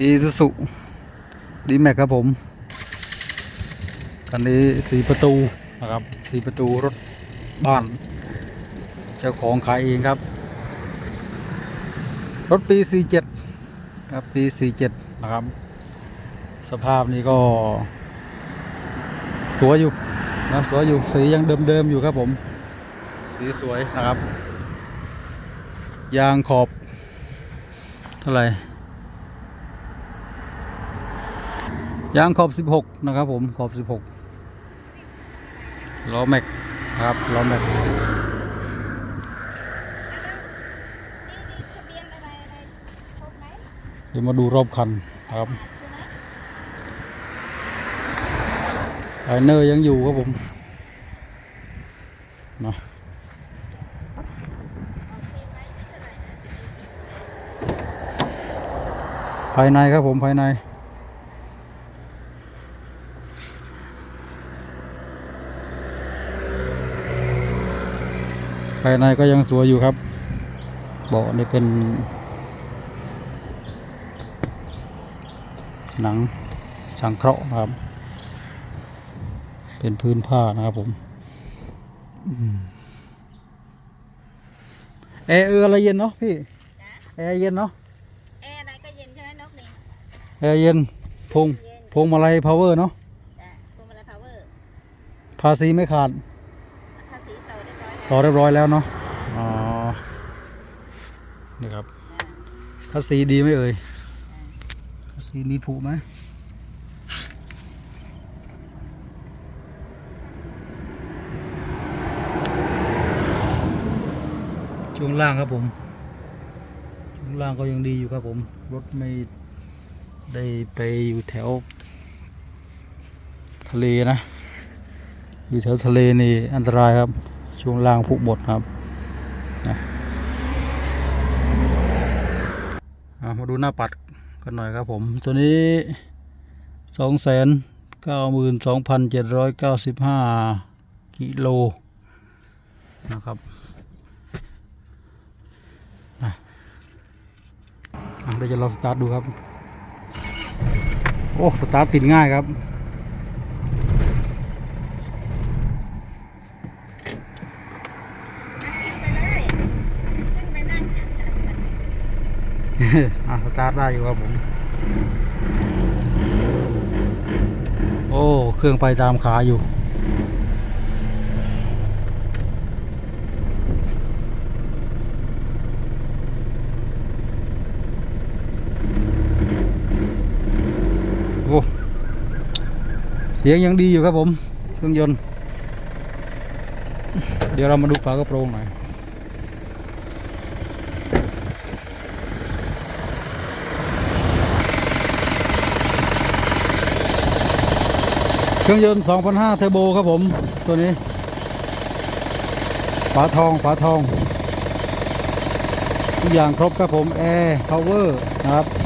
อีซูซุดีแม็กครับผมคันนี้สีประตูนะครับสีประตูรถบ้าน เจ้าของขายเองครับ รถปี 47 ครับปี 47 นะครับ สภาพนี้ก็ สวยอยู่นะสวยอยู่สียังเดิมๆอยู่ครับผม สีสวยนะครับ ยางขอบ ท่าไหร่ยางขอบ 16 นะครับผมขอบ 16ล้อแม็กครับล้อแม็กเดี๋ยวมาดูรอบคันครับไหมไลเนอร์ยังอยู่ครับผมนะ โอเคไหมไม่เท่าไหร่นะ ภายในครับผมภายใน ภายในก็ยังสวยอยู่ครับเบาะนี่เป็น หนังสังเคราะห์นะครับ เป็นพื้นผ้านะครับผมอืมแอร์เอออะไรเย็นเนาะพี่จ๊ะแอร์เย็นเนาะ แอร์อะไรก็เย็นใช่ไหมนกนี่ แอร์เย็นพงเย็นพงมาลัยพาวเวอร์เนาะจ้ะพวงมาลัยพาวเวอร์ภาษีไม่ขาดภาษีต่อเรียบร้อยแล้วต่อเรียบร้อยแล้วเนาะอ๋อนี่ครับภาษีดีไหมเอ่ยภาษีมีผูไหมช่วงล่างครับผมช่วงล่างก็ยังดีอยู่ครับผมรถไม่ ได้ไปอยู่แถว ทะเลนะ อยู่แถวทะเลนี่อันตรายครับ ช่วงล่างผุหมดครับนะมาดูหน้าปัดกันหน่อยครับผม ตัวนี้สองแสนเก้าหมื่นสองพันเจ็ดร้อยเก้าสิบห้ากิโลนะครับเดี๋ยวจะลองสตาร์ทดูครับ โอ้สตาร์ทติดง่ายครับขึ้นไปเลยขึ้นไปนั่งอะสตาร์ทได้อยู่ครับผม โอ้ เครื่องไปตามขาอยู่ สียงยังดีอยู่ครับผม เครื่องยนต์ เดี๋ยวเรามาดูฝากระโปรงหน่อยเครื่องยนต์2,500เทอร์โบครับผม ตัวนี้ ฝาทอง ฝาทอง ทุกอย่างครบครับผม แอร์ พาวเวอร์ นะครับ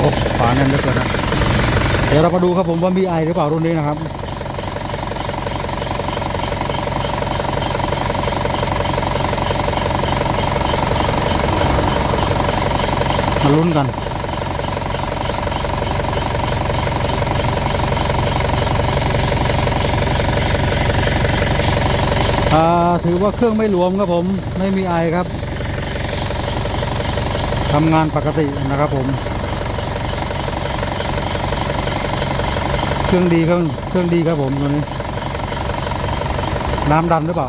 โอ้ฝาแน่นเหลือเกินนะ เดี๋ยวเรามาดูครับผมว่ามีไอหรือเปล่ารุ่นนี้นะครับมาลุ้นกันอ่าถือว่าเครื่องไม่หลวมครับผมไม่มีไอครับทำงานปกตินะครับผม เครื่องดีเครื่องเครื่องดีครับผมตัวนี้ น้ำดันหรือเปล่า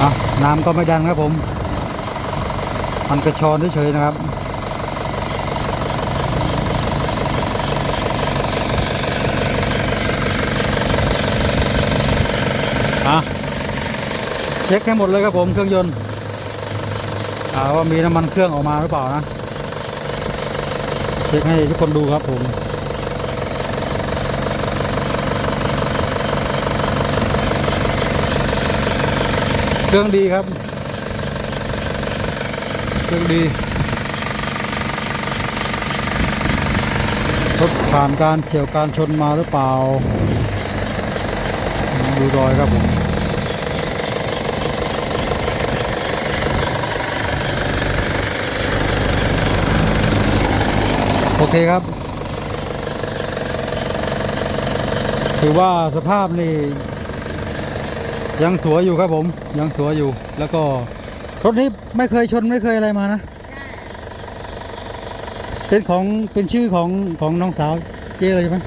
อะน้ำก็ไม่ดันครับผม มันกระชอนเฉยๆนะครับะเช็คให้หมดเลยครับผมเครื่องยนต์ว่ามีน้ำมันเครื่องออกมาหรือเปล่านะ เช็คให้ทุกคนดูครับผมเครื่องดีครับ เครื่องดีรถผ่านการเฉียวการชนมาหรือเปล่า ดูรอยครับผม โอเคครับ ถือว่าสภาพนี่ยังสวยอยู่ครับผมยังสวยอยู่ แล้วก็รถนี้ไม่เคยชนไม่เคยอะไรมานะ เป็นของเป็นชื่อของของน้องสาวเจ๊เลยใช่ไหม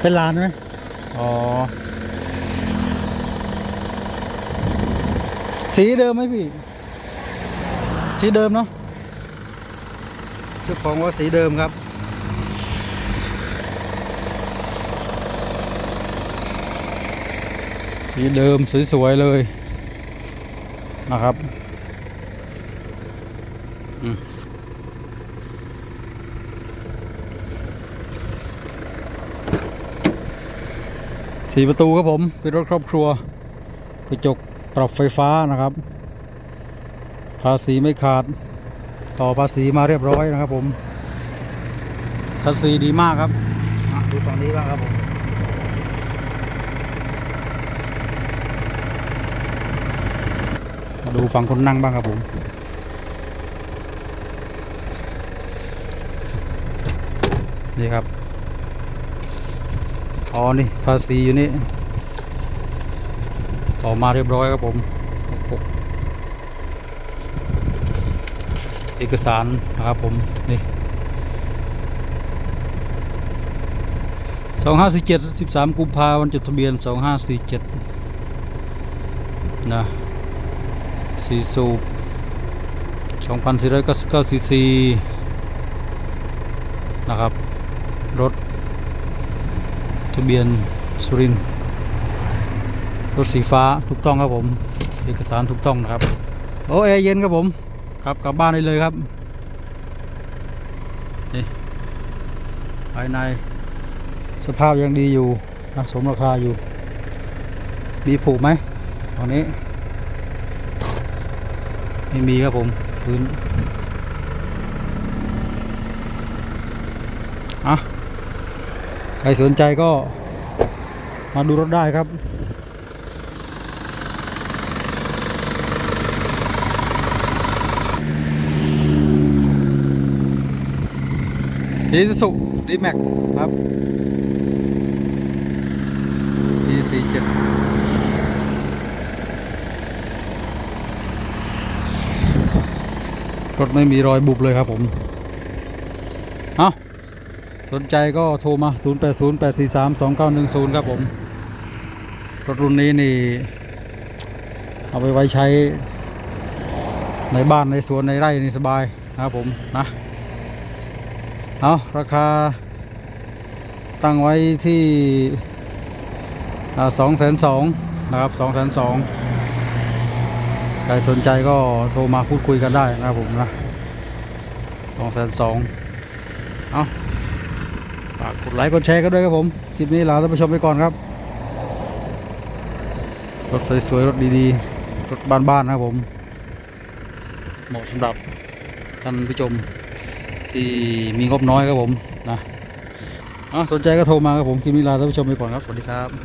เป็นหลานไหมอ๋อ สีเดิมไหมพี่ สีเดิมเนาะ เจ้าของว่าสีเดิมครับ สีเดิมสวยๆเลยนะครับสีประตูครับผม เป็นรถครอบครัวกระจกปรับไฟฟ้านะครับ ภาษีไม่ขาด ต่อภาษีมาเรียบร้อยนะครับผมคัสซีดีมากครับอะดูฝั่งนี้บ้างครับผมมาดูฝั่งคนนั่งบ้างครับผมนี่ครับอ๋อนี่ภาษีอยู่นี่ต่อมาเรียบร้อยครับผมปก เอกสารนะครับผมนี่สองห้าสี่เจ็ดสิบสามกุมภาวันจดทะเบียนสองห้าสี่เจ็ดนะสีสูบ2,499ซีซีนะครับ รถทะเบียนสุรินทร์รถสีฟ้าถูกต้องครับผม เอกสารถูกต้องนะครับ โอ้แอร์เย็นครับผม ครับกลับบ้านได้เลยครับนี่ภายในสภาพยังดีอยู่นะสมราคาอยู่ มีผูกไหมตอนนี้ ไม่มีครับผมพื้นอะใครสนใจก็มาดูรถได้ครับ ดีสุดีแม็กครับดีสี่เจ็ดรถไม่มีรอยบุบเลยครับผม เอาสนใจก็โทรมา 0808432910 ครับผม รถรุ่นนี้นี่ เอาไปไว้ใช้ในบ้านในสวนในไร่นี่สบายนะครับผมนะ เอาราคาตั้งไว้ที่สองแสนสองนะครับสองแสนสองใครสนใจก็โทรมาพูดคุยกันได้นะครับผมนะสองแสนสองเอาฝากกดไลค์กดแชร์กันด้วยครับผม คลิปนี้ลาท่านผู้ชมไปก่อนครับ รถสวยๆ รถดีๆ รถบ้านๆนะครับผม เหมาะสำหรับท่านผู้ชม ที่มีงบน้อยครับผมนะสนใจก็โทรมาครับผมคลิปนี้ลาท่านผู้ชมไปก่อนครับ สวัสดีครับ